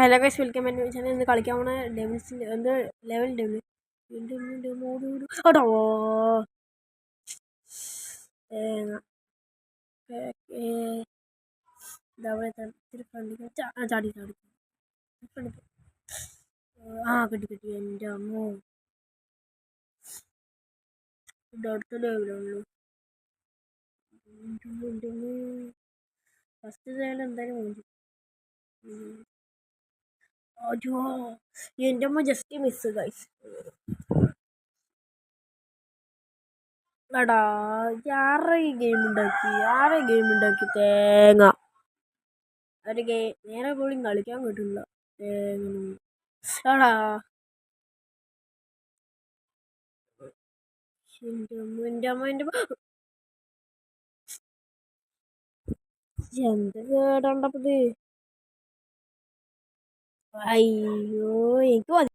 Hello guys welcome എന്റെ channel ഇന്ന് കളിക്കാൻ പോണ ഡെവിൾസിന്റെ എന്ത് ലെവൽ ഫ്രണ്ടിൽ ചാടി ചാടി. ആ കിട്ടി കിട്ടി. എന്റെ അമ്മോ. അടുത്ത ലെവലുള്ളൂ ഫസ്റ്റ് ലെവൽ എന്തായാലും അയ്യോ എന്റെ അമ്മ ജസ്റ്റ് മിസ് ഗൈസ് എടാ ആരുടെ ഗെയിം ഉണ്ടാക്കി? ആരെ ഗെയിം ഉണ്ടാക്കി? തേങ്ങ. ഒരു ഗെയിം നേരെ പോലും കളിക്കാൻ കിട്ടില്ല. തേങ്ങ. എടാ. എന്റെ അമ്മ എന്റെ അമ്മ എന്റെ എന്ത് കേടണ്ടപ്പത് 哎呦，多